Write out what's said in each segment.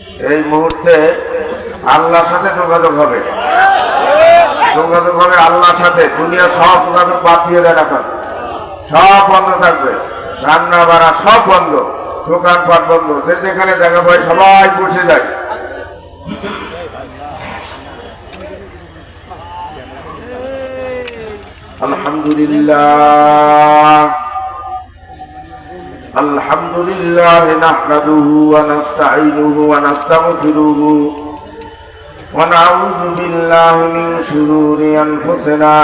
এই মুহূর্তে আল্লাহর সাথে যোগাযোগ হবে। যোগাযোগ হবে আল্লাহর সাথে। দুনিয়া সব যোগাযোগ বাদ দিয়ে দেন সব বন্ধ থাকবে। রান্না বাড়া সব বন্ধ। দোকানপাট বন্ধ। যে যেখানে দেখা পায় সবাই বসে যায়। আলহামদুলিল্লাহ। الحمد لله نحمده ونستعينه ونستغفره ونعوذ بالله من شرور أنفسنا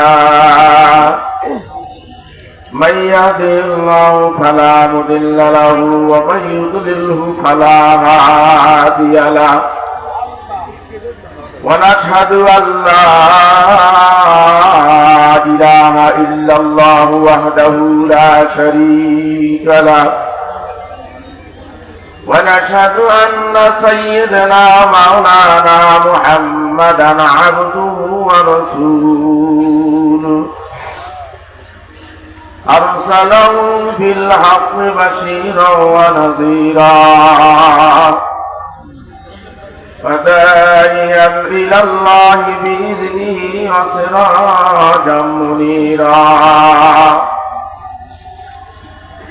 من يهده الله فلا مضل له ومن يضلله فلا هادي له ونشهد أن لا إله إلا الله وحده لا شريك له ونشهد أن سيدنا مولانا محمدا عبده ورسوله. أرسله بالحق بشيرا ونذيرا. وداعيا إلى الله بإذنه وسراجا منيرا.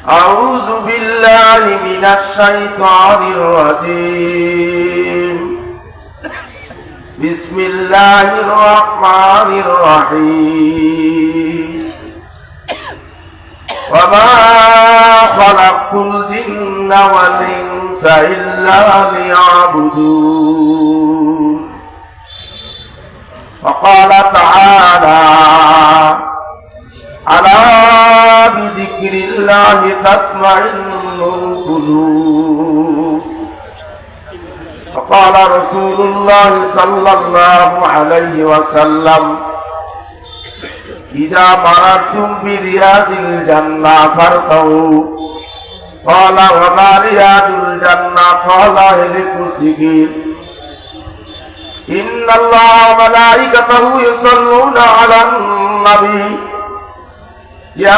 أعوذ بالله من الشيطان الرجيم بسم الله الرحمن الرحيم وما خلقت الجن والإنس إلا ليعبدون بذكر الله تطمئن القلوب وقال رسول الله صلى الله عليه وسلم إذا مررتم برياض الجنة فارتعوا قال وما رياض الجنة قال أهلك سجين إن الله وملائكته يصلون على النبي يا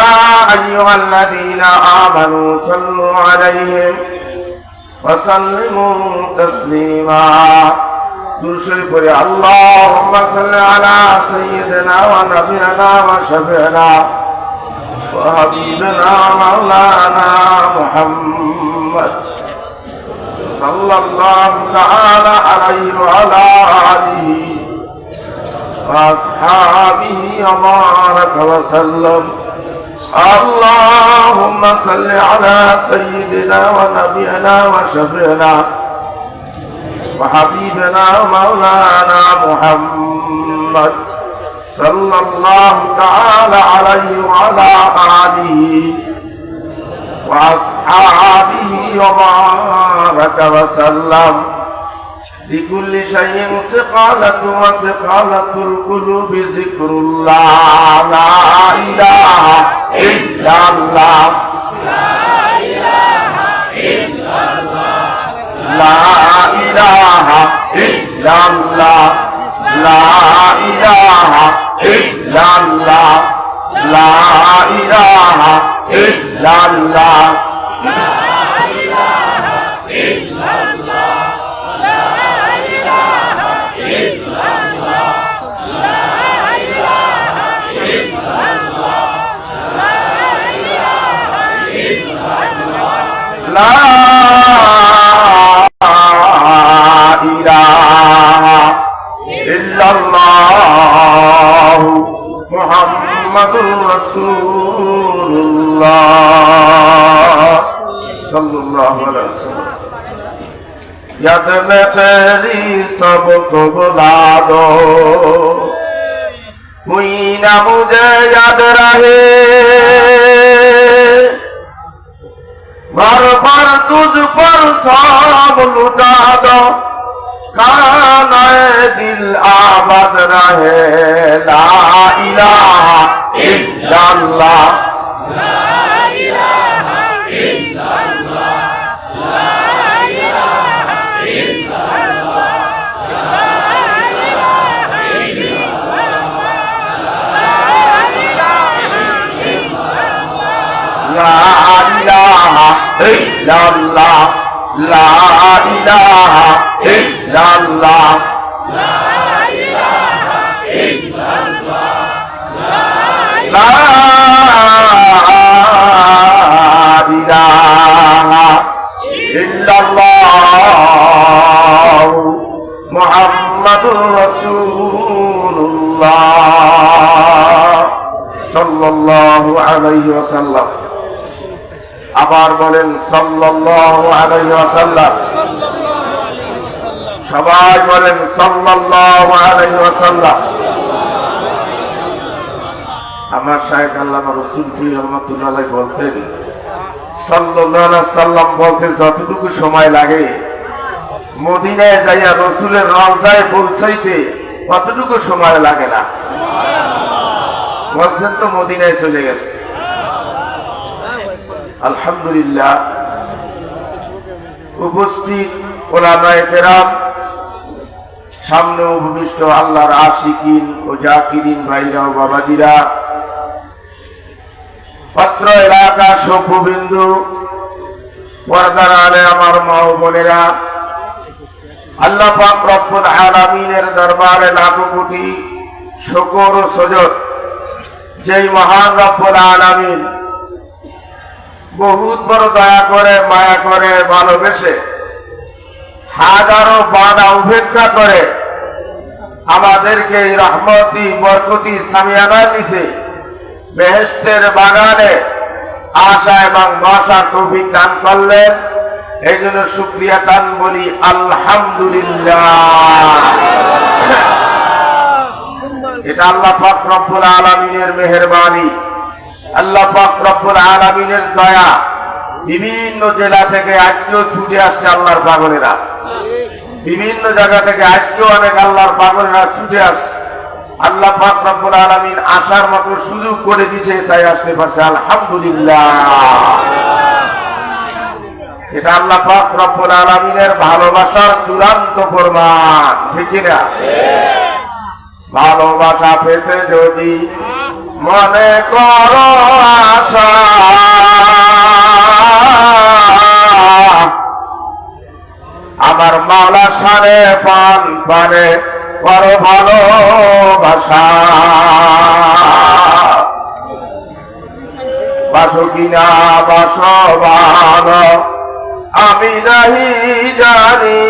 أيها الذين آمنوا صلوا عليهم وسلموا تسليما দুশোই পরে اللهم صل على سيدنا ونبينا وشفينا وحبيبنا مولانا محمد صلى الله تعالى عليه وعلى آله وأصحابه وبارك وسلم اللهم صل على سيدنا ونبينا وشفينا وحبيبنا مولانا محمد صلى الله تعالى عليه وعلى آله وأصحابه وبارك وسلم لكل شيء سقالة وسقالة القلوب ذكر الله لا إله إلا الله. لا إله إلا الله. لا إله إلا الله. لا إله إلا الله. لا إله إلا الله. মোহাম্মদুর রসুল্লাহ সাল্লাল্লাহু আলাইহি ওয়াসাল্লাম یاد میں تیری سب کو بلا دو ہوئی نہ مجھے یاد رہے বারবার তুজ পর সব লুটা দো খানায় দিল আবাদ রহে লা ইলাহা ইল্লাল্লাহ। Ah ইল্লাল্লাহ লা ইলাহা ইল্লাল্লাহ লা ইলাহা ইল্লাল্লাহ লা ইলাহা ইল্লাল্লাহ মুহাম্মাদুর সাল্লাল্লাহু আলাইহি ওয়াসাল্লাম আবার বলেন সবাই বলেন আমার শাহেখ আল্লামা রসুল ফি রহমতুল্লাহ বলতেন সাল্লাম বলতে যতটুকু সময় লাগে, মদিনায় যাইয়া রসুলের রওজায় পৌঁছাইতে কতটুকু সময় লাগে না। বলছেন তো, মদিনায় চলে গেছে। আলহামদুলিল্লাহ। উপস্থিত সামনে উপবিষ্ট আল্লাহর আশিকিন ও জাকিরিন ভাইরা ও বাবাজিরা, পত্র এলাকা সভ্যবিন্দু, পর্দার আলে আমার মা বোনেরা, আল্লাহ পাক রব্বুল আলামিনের দরবারে লাখো কোটি শকর ও সজদ যেই মহান রব্বুল আলামিন বহুত বড় দয়া করে মায়া করে ভালোবেসে হাজারো বাধা উপেক্ষা করে আমাদেরকে রহমতি বরকতি সামিয়ানার নিচে বেহেস্তের বাগানে আশা এবং বসা তৌফিক দান করলেন। এই জন্য শুক্রিয়া দান বলি আলহামদুলিল্লাহ। এটা আল্লাহ পাক রব্বুল আলমিনের মেহরবানি। আল্লাহ রব্বুল আলমিনের দয়া বিভিন্ন জেলা থেকে আজকেও ছুটে আসছে আল্লাহর পাগলেরা। বিভিন্ন জায়গা থেকে আজকেও অনেক আল্লাহর পাগলেরা ছুটে আসছে। আল্লাহ পাক রব্বুল আলমিন আসার মতো সুযোগ করে দিছে তাই আসতে পারছে, আলহামদুলিল্লাহ। এটা আল্লাহ পাক রব্বুল আলমিনের ভালোবাসার চূড়ান্ত প্রমাণ, ঠিক না ভালোবাসা পেতে যদি মনে করো আমার মাওলা সারে পান পারে করো ভালোবাসা। বাসো কিনা, বাসো ভালো, আমি নাহি জানি।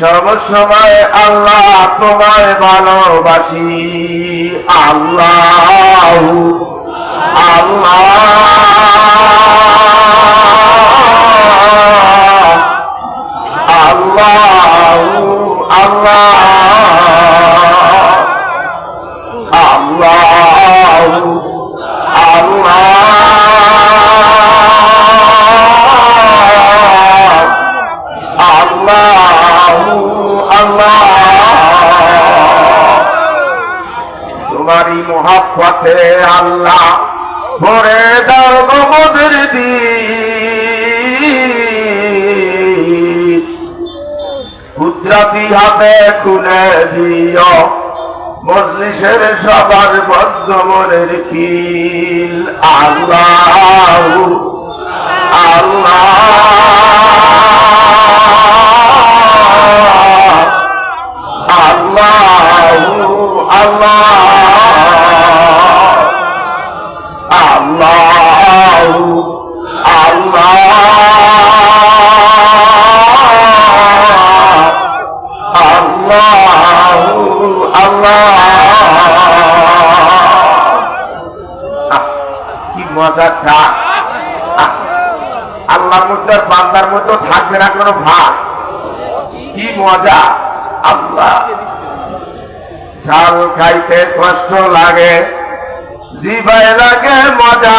সব সময় আল্লাহ তোমায় ভালোবাসি। আল্লাহ আল্লাহ হাতে খুলে দিও। মজলিসের সবার বদ্ধ মনের খিল। আল্লাহ আল্লাহ। আল্লাহ আল্লাহ। আর বান্দার মধ্যে থাকবে না কোনো ভাগ। কি মজা। আল্লাহ। ঝাল খাইতে কষ্ট লাগে জিবাই লাগে মজা।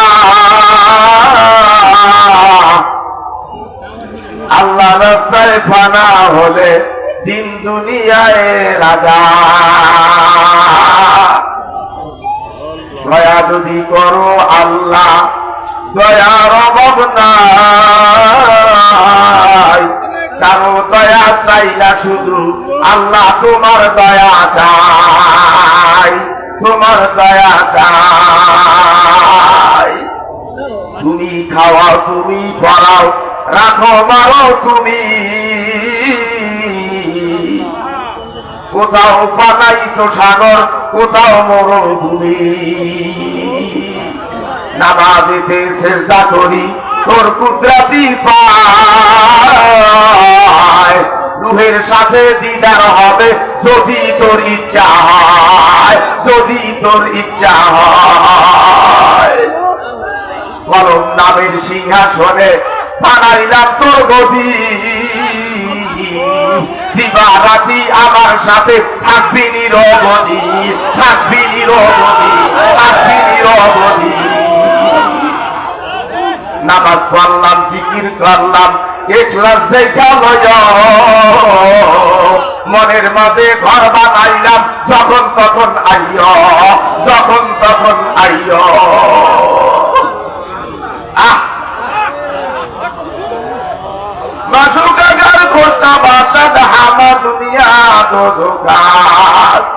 আল্লাহ রাস্তায় ফানা হলে দিন দুনিয়ায় রাজা। দয়া যদি করো আল্লাহ দয়ার অভাব নাই। কারও দয়া চাই না শুধু আল্লাহ, তোমার দয়া চাই, তোমার দয়া চাই। তুমি খাওয়াও, তুমি পড়াও, রাখো, মারো তুমি। কোথাও বানাইছো সাগর, কোথাও মরুভূমি। নামাজেতে চেষ্টা করি, তোর কুদরাতি পায়। রুহের সাথে দিদার হবে, যদি তোর ইচ্ছা হয়, যদি তোর ইচ্ছা হয়। নামের সিংহাসনে তোর গদি। আমার সাথে থাকবি নিরবধি থাকবি নিরবধি থাকবি নিরবধি নামাজ পড়লাম, জিকির করলাম এক্লাস দেখা মনের মাঝে ঘর বানাইলাম, যখন তখন আইয়, যখন তখন আইয়। আহ! মাসুকাগার ঘোষণা, বাসাদ হামা দুনিয়া দোজোকাস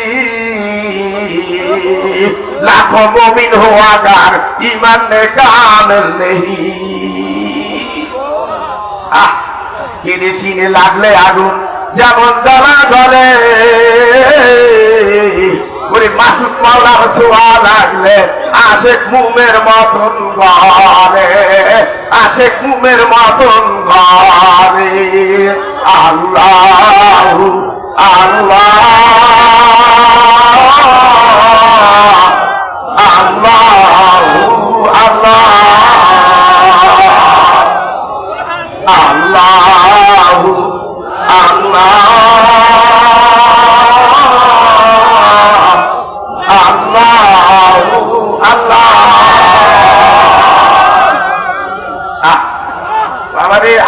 লাখো মমিন হওয়া গার ইমান কামেল নেহি কেরেসিনে লাগলে আগুন যেমন জ্বালা জ্বলে। ওরে মাসুদ মাওলার ছোঁয়া লাগলে আশেক মুমের মতন ঘরে, আশেক মুমের মতন ঘরে। আল্লাহ আল্লাহ।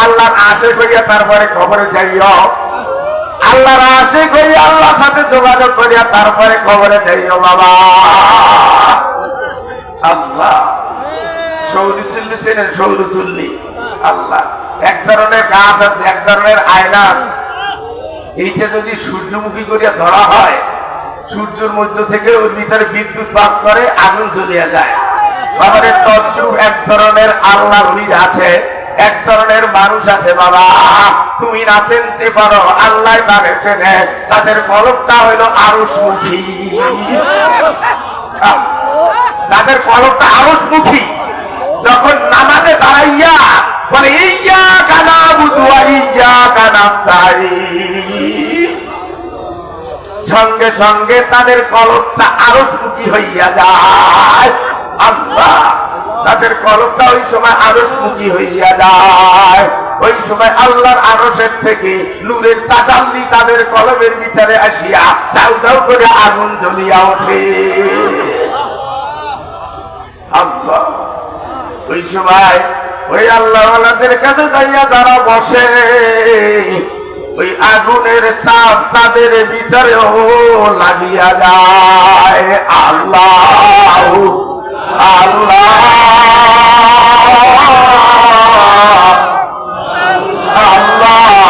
আল্লাহর আশে করিয়া তারপরে খবরে যাইও আল্লাহর আশে করিয়া আল্লাহর সাথে যোগাযোগ করিয়া তারপরে খবরে যাইও বাবা আল্লাহ। সৌদি চেনেন, সৌদি চুল্লি। আল্লাহ। এক ধরনের গাছ আছে, এক ধরনের আয়না আছে। এইটা যদি সূর্যমুখী করিয়া ধরা হয়, সূর্যের মধ্য থেকে ওর ভিতরে বিদ্যুৎ পাস করে, আগুন যায়। এক ধরনের আল্লাহ আছে, এক ধরনের মানুষ আছে, বাবা। তুমি না পারো, আল্লাহ চেনে। তাদের কলকটা হইল আরুষমুখী তাদের কলকটা আরুষমুখী যখন নামাজে দাঁড়াইয়া বলে ইয়া কানা বুধুয়া ইয়া কানাস্তাই সঙ্গে সঙ্গে তাদের কলকটা আরসমুখী হইয়া যায়। আল্লাহ, তাদের কলকটা ওই সময় আরও আরসমুখী হইয়া যায়। ওই সময় আল্লাহর আরসের থেকে নূরের তাজাল্লি তাদের কলমের ভিতরে আসিয়া দাউ দাউ করে আগুন জ্বলিয়া ওঠে। আল্লাহ ওই সময় ওই আল্লাহওয়ালাদের কাছে যাইয়া যারা বসে, ওই আগুনের তাপ তাদের ভিতরেও লাগিয়া যায়। আল্লাহ আল্লাহ আল্লাহ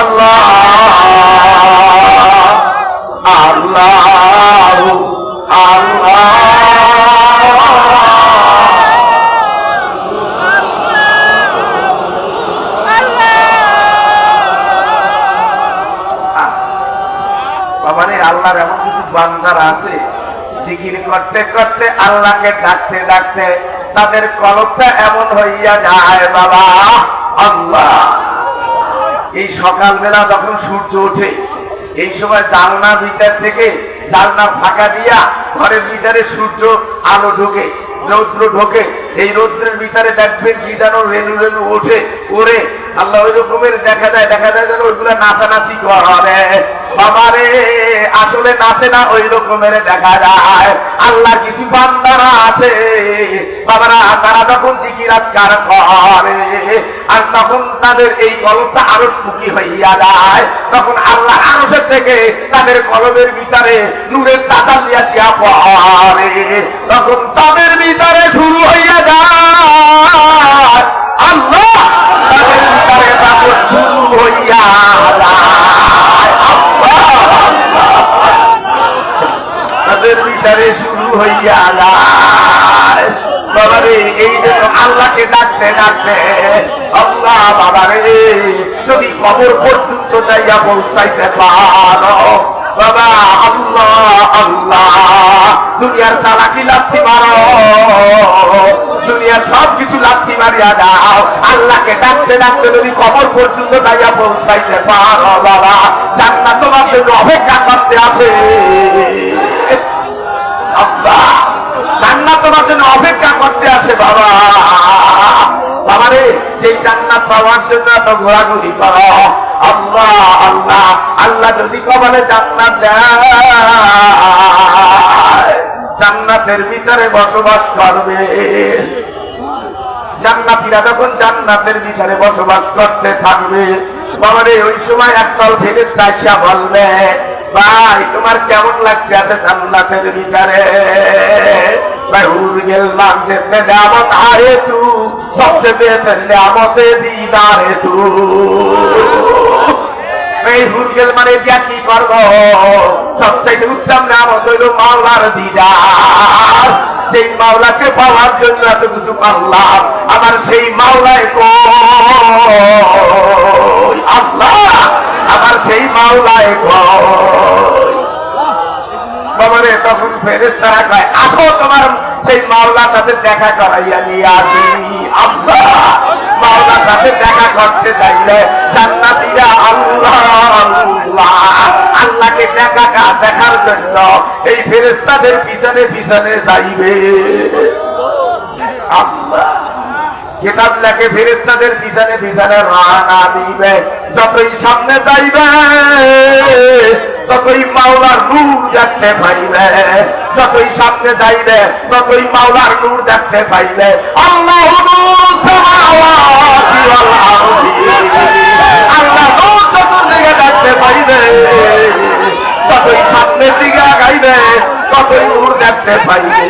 আল্লাহ আল্লাহ আল্লাহ আল্লাহর এমন কিছু বান্দার আছে, জিকির করতে করতে আল্লাহকে ডাকতে ডাকতে তাদের কলকটা এমন হইয়া যায়, বাবা, আল্লাহ! এই সকালবেলা যখন সূর্য ওঠে, এই সময় জানলা ভিতর থেকে জানলা ফাঁকা দিয়া ঘরের ভিতরে সূর্য আলো ঢোকে, রৌদ্র ঢোকে এই রৌদ্রের ভিতরে দেখবেন কি যেন রেণু রেণু ওঠে ওরে আল্লাহ ওই রকমের দেখা যায় দেখা যায় যেন ওইগুলা নাচানাচি করে বাবারে আসলে নাচে না ওই রকমের দেখা যায়। আল্লাহ কিছু বান্দারা আছে। বাবারা, তারা যখন জিকির আজকার করে, আর তখন তাদের এই কলমটা আরও সুখী হইয়া যায়। তখন আল্লাহ আরসের থেকে তাদের কলমের ভিতরে নূরের তাজাল দিয়াছিয়া পড়ে। তখন তাদের দুনিয়ার চালাকি লাথি মারো। দুনিয়ার সব কিছু লাথি মারিয়া দাও। আল্লাহকে ডাকতে ডাকতে যদি কবর পর্যন্ত যাইয়া পৌঁছাইতে পারো, বাবা। জান্নাত তোমার জন্য অপেক্ষা করতে আছে। জান্নাত তোমার জন্য অপেক্ষা করতে আছে, বাবা। বাবা রে যে জান্নাত পাওয়ার জন্য এত ঘোরাঘুরি করো। আল্লাহ আল্লাহ আল্লাহ যদি কবলে জান্নাত দেয়, জান্নাতের ভিতরে বসবাস করবে। জান্নাতিরা যখন জান্নাতের ভিতরে বসবাস করতে থাকবে, বাবারে, ওই সময় একদল ফেরেস্তা বলবে ভাই, তোমার কেমন লাগছে? আছে জান্নাতের ভিতরে। সবচেয়ে মানে উত্তম মাওলার দিদার। মাওলাকে পাওয়ার জন্য এত কিছু করলাম আমার সেই মাওলায় আল্লাহ! আমার সেই মাওলায় বাবারে, তখন ফেরেস তারা কয়, আসো তোমার সেই মাওলার সাথে দেখা করাইয়া নিয়ে আসি। আল্লাহ মাওলার সাথে দেখা করতে চাইলে জান্নাতীরা আল্লাহ আল্লাহ, আল্লাহকে দেখা দেখার জন্য এই ফেরেস্তাদের পিছনে পিছনে যাইবে। আল্লাহ কিতাব লেখে ফেরেস্তাদের পিছনে পিছনে রানা দিবে। যতই সামনে যাইবে, ততই মাওলার নূর দেখতে পাইবে। যতই সামনে যাইবে, ততই মাওলার নূর দেখতে পাইবে। আল্লাহ আল্লাহ দেখতে পাইবে, ততই সামনের দিকে আগাইবে। নূর দেখতে পাইবে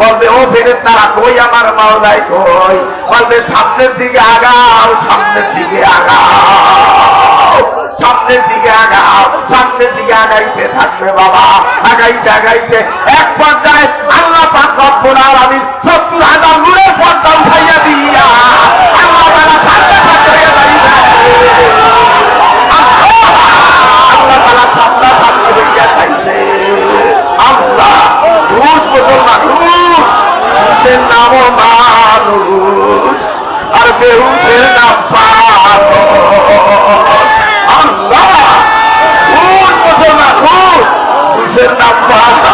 বলবে, ও তারা কই আমার মাওলাই কই? বলবে, সামনের দিকে আগাও, সামনের দিকে আগাও, সামনের দিকে আগাও, সামনের দিকে আগাইতে থাকবে বাবা, আগাইতে আগাইতে। এক পর্যায়ে আল্লাহ পাক রব্বুল আলামিন সত্তর হাজার নূরের পর্দা উঠাইয়া দিয়া আল্লাহ দাঁড়িয়ে আল্লাহ তালা সামনা সামনে হইয়া থাকবে আল্লাহ ঘুষ মুসলমান ঘুষ ঘুষের নাম মানুষ, আর বেহুসের নাম আল্লাহ ঘুষ মুসলমান ঘুষ ঘুষের নাম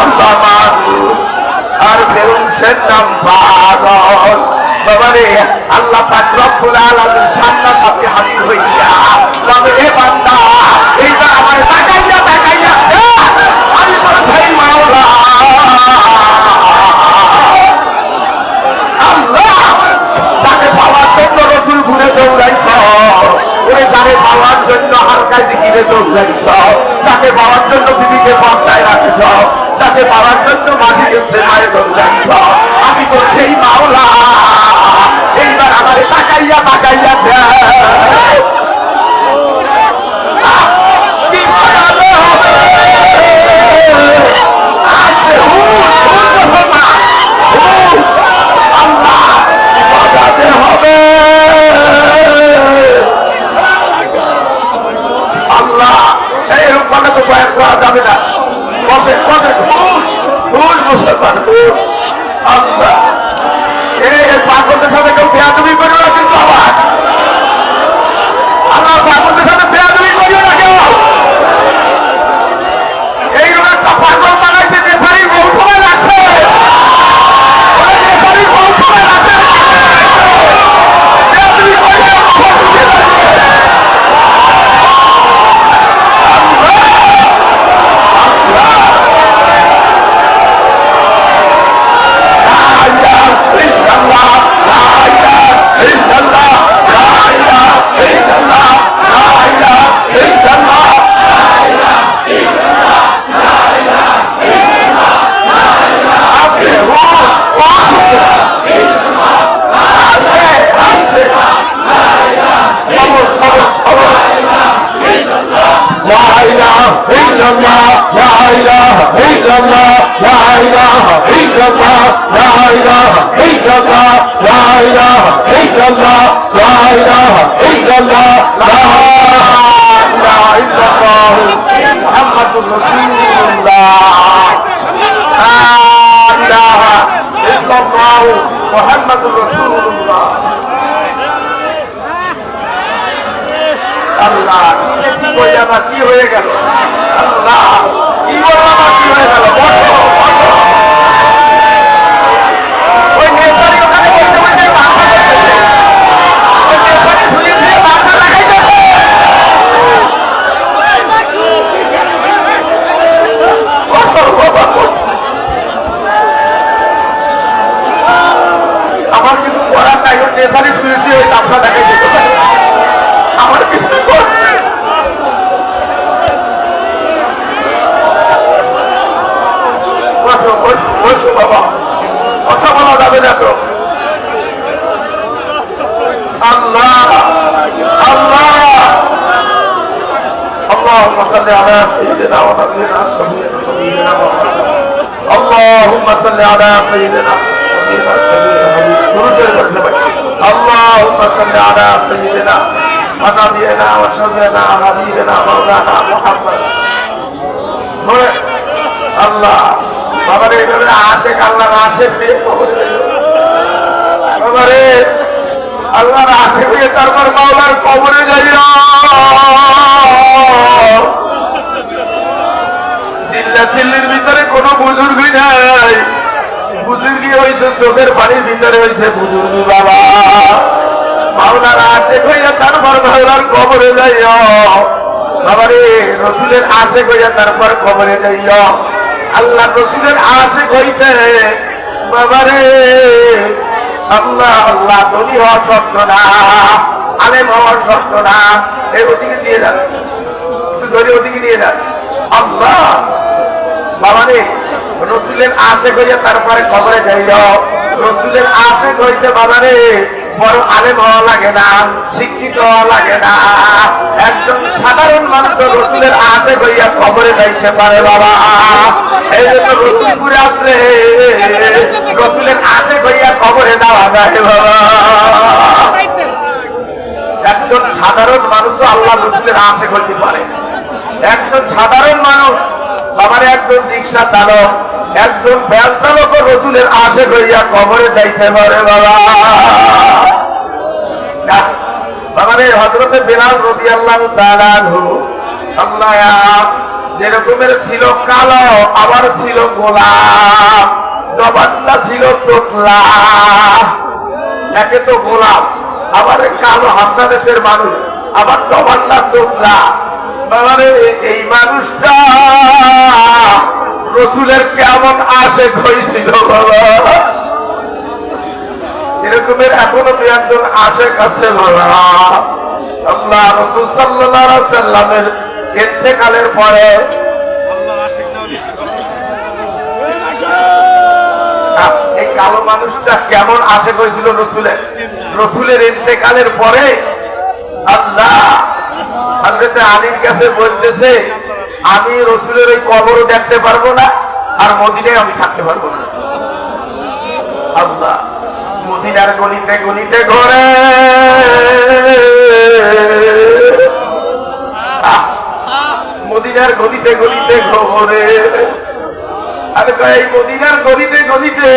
আল্লাহ মানুষ। আর বেহুসের নাম পাগল বাবারে আল্লাহ পাক রব্বুল আলামিন সামনা সামনে হাজির হইয়া তবে এ বান্দা, এইবার আমার তাকাইয়া মাওলা আল্লাহ তাকে পাওয়ার জন্য রসুল ঘুরে দৌড়াইছ ওরে তাকে পাওয়ার জন্য হালকায় দিকে দৌড়াইছ তাকে পাওয়ার জন্য দিদিকে পর্দায় রাখছ তাকে পাওয়ার জন্য মাঝিকে প্রেমায় দৌড়াইছ আমি তো সেই মাওলা। এইবার আমারে তাকাইয়া তাকাইয়া দেখ। তো বয়ান করা যাবে না। বসে বসে ভুল মুসলমান ভুল এই পাগলদের সাথে কেউ বেয়াদবি করিও কথা বলা যাবে না তো আল্লাহ আল্লাহ اللهم صل على سيدنا ونبينا سيدنا محمد اللهم صل على سيدنا ونبينا سيدنا اللهم صل على سيدنا ونبينا وشفينا حبيبنا مولانا محمد ধরে আল্লাহ বাবারে আশেক আল্লাহর আশেক দিয়ে তারপর মাওলার কবরে যাইয়া চিল্লা চিল্লির ভিতরে কোনো বুজুর্গই নাই। বুজুর্গি হয়েছে চোখের পানির ভিতরে হয়েছে বুজুর্গি বাবা। মাওলার আশেক হইয়া তারপর কবরে যাইয়া বাবারে, রসুলের আশেক হইয়া তারপর কবরে যাইয়া আল্লাহ রসুলের আশেক হইতে বাবারে, আল্লাহ আল্লাহ, ধনী হওয়ার শব্দ না, আলেম হওয়ার শব্দ না এই ওদিকে দিয়ে যান ধরে ওদিকে দিয়ে যান। আল্লাহ বাবা রে রসুলের আশে করিয়া তারপরে খবরে যাইও। রসুলের আশে করিতে বাবা রে বড় আলেম হওয়া লাগে না, শিক্ষিত হওয়া লাগে না। একজন সাধারণ মানুষ রসুলের আশে করিয়া খবরে যাইতে পারে বাবা। এই জন্য রসুলপুরে আসলে, রসুলের আশে করিয়া খবরে দেওয়া যায় বাবা। একজন সাধারণ মানুষও আল্লাহ রসুলের আশে করতে পারে। একজন সাধারণ মানুষ আমার একজন রিক্সা চালক, একজন ভ্যান চালক রসুলের আশে করিয়া কবরে যাইতে পারে বাবা। যেরকমের ছিল কালো, আবার ছিল গোলাপ, জবানটা ছিল তোতলা। একে তো গোলাপ, আবার কালো হাসা দেশের মানুষ, আবার জবানটা তোতলা। এই মানুষটা রসুলের কেমন আশে হয়েছিল, বাবা। এরকমের এখনও দু একজন আশে কাছে পরে এই কালো মানুষটা কেমন হয়েছিল রসুলের? রসুলের ইন্তেকালের পরে আল্লাহ হাজরতে আলীর কাছে বলতেছে, আমি রসুলের ওই কবর দেখতে পারব না আর মদিনায় আমি থাকতে পারব না। আল্লাহ। মদিনার গলিতে গলিতে ঘরে। মদিনার গলিতে গলিতে ঘরে। কই, এই মদিনার গলিতে গলিতে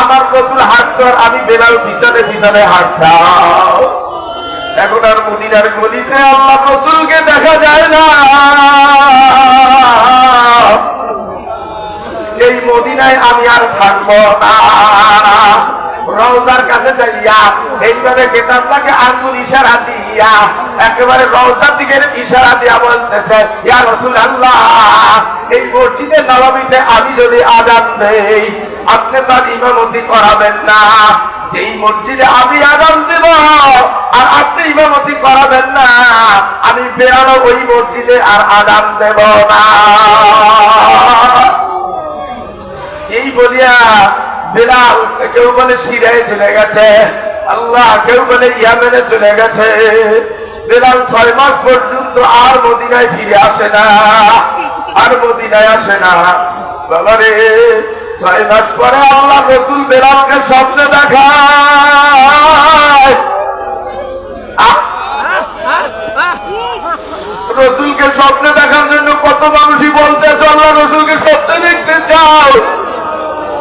আমার রসুল আর আমি বেলাল এখন আর মদিনার গলিতে আল্লাহ রসুলকে দেখা যায় না। এই মদিনায় আমি আর থাকব না। রওজার কাছে যাইয়া এইভাবে কেতাবটাকে আঙ্গুল ইশারা দিয়া, একেবারে রওজার দিকে ইশারা দিয়া বলতেছে, ইয়া রসুল আল্লাহ এই মসজিদে নবমীতে আমি যদি আজান দেই, আপনি তার ইমামতি করাবেন না। যেই মসজিদে আমি আজান দেব, আর আপনি ইমামতি করাবেন না, আমি বেরানো ওই মসজিদে আর আজান দেব না। এই বলিয়া বেলাল, কেউ বলে সিরায় চলে গেছে। আল্লাহ, কেউ বলে ইয়ামেনে চলে গেছে। বেলাল ছয় মাস পর্যন্ত আর মদিনায় ফিরে আসে না, আর মদিনায় আসে না। বাবা রে, ছয় মাস পরে আল্লাহ রসুল বেলালকে স্বপ্নে দেখায়! রসুলকে স্বপ্নে দেখার জন্য কত মানুষই বলতেছে, আল্লাহ রসুলকে স্বপ্নে দেখতে চাও।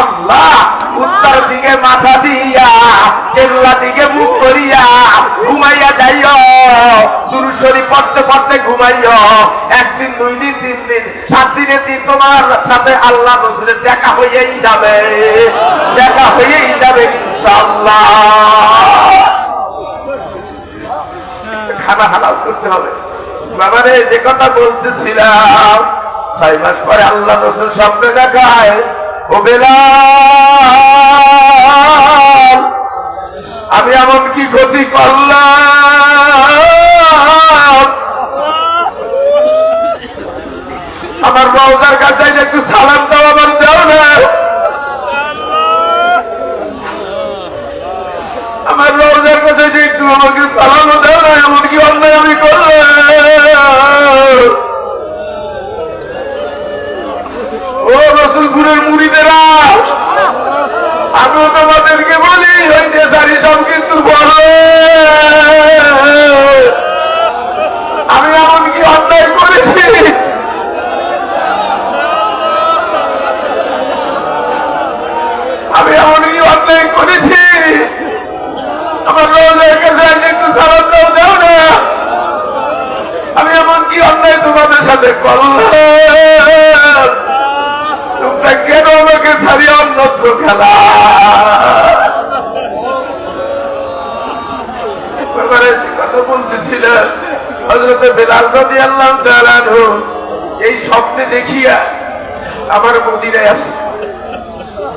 আল্লাহ উত্তর দিকে মাথা দিয়া কেরলা দিকে মুখ করিয়া ঘুমাইয়া দুরুশরী পড়তে পড়তে একদিন, দুই দিন, তিন দিন, সাত দিন তোমার সাথে আল্লাহ রসুলের দেখা হইয়াই যাবে। দেখা যাবে খানা করতে হবে। বাবারে, যে কথা বলতেছিলাম, ছয় মাস পরে আল্লাহ রসুল স্বপ্নে দেখায়। আমি এমন কি ক্ষতি করলাম? আমার বাউদার কাছে একটু সালাম দাও আমার দাও না আমার রোজার কাছে একটু আমাকে সালাম দাও না এমন কি অন্যায় আমি করলাম। রসুলপুরের মুড়িদেরা। আমিও তোমাদেরকে বলি ওই নেশারি সব কিন্তু বড় আমি এমন কি অন্যায় করেছি। আমি এমন কি অন্যায় করেছি। আমার রোজের কাছে একটু সালাম দাও দাও না। আমি এমন কি অন্যায় তোমাদের সাথে করলাম। তোমরা কেন আমাকে ছাড়িয়ে অন্যত্র খেলা? আসে।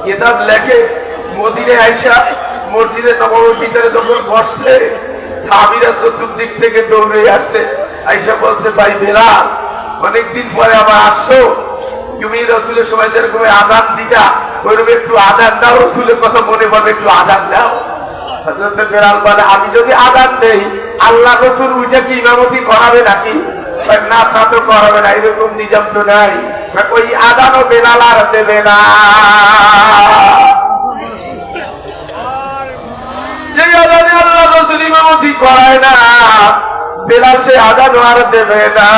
কিতাব লেখে আইসা মসজিদে ভিতরে চতুর্দিক থেকে দৌড়ে আসছে আইসা বলছে, ভাই বেলাল, অনেকদিন পরে আবার আসছো তুমি রসুলের সময় যেরকম আদান দিটা ওইরকম একটু আদান দাও, রসুলের কথা মনে পড়বে একটু আদান দাও। আমি যদি আদান দেই, আল্লাহ রসুল উঠে কি ইমামতি করাবে নাকি? না, তা তো করাবে না, এরকম নিজাম তো নাই। ওই আদানও বেলাল আর দেবে না। যে আল্লাহ রসুল ইমামতি করায় না, বেলাল সে আদান আর দেবে না।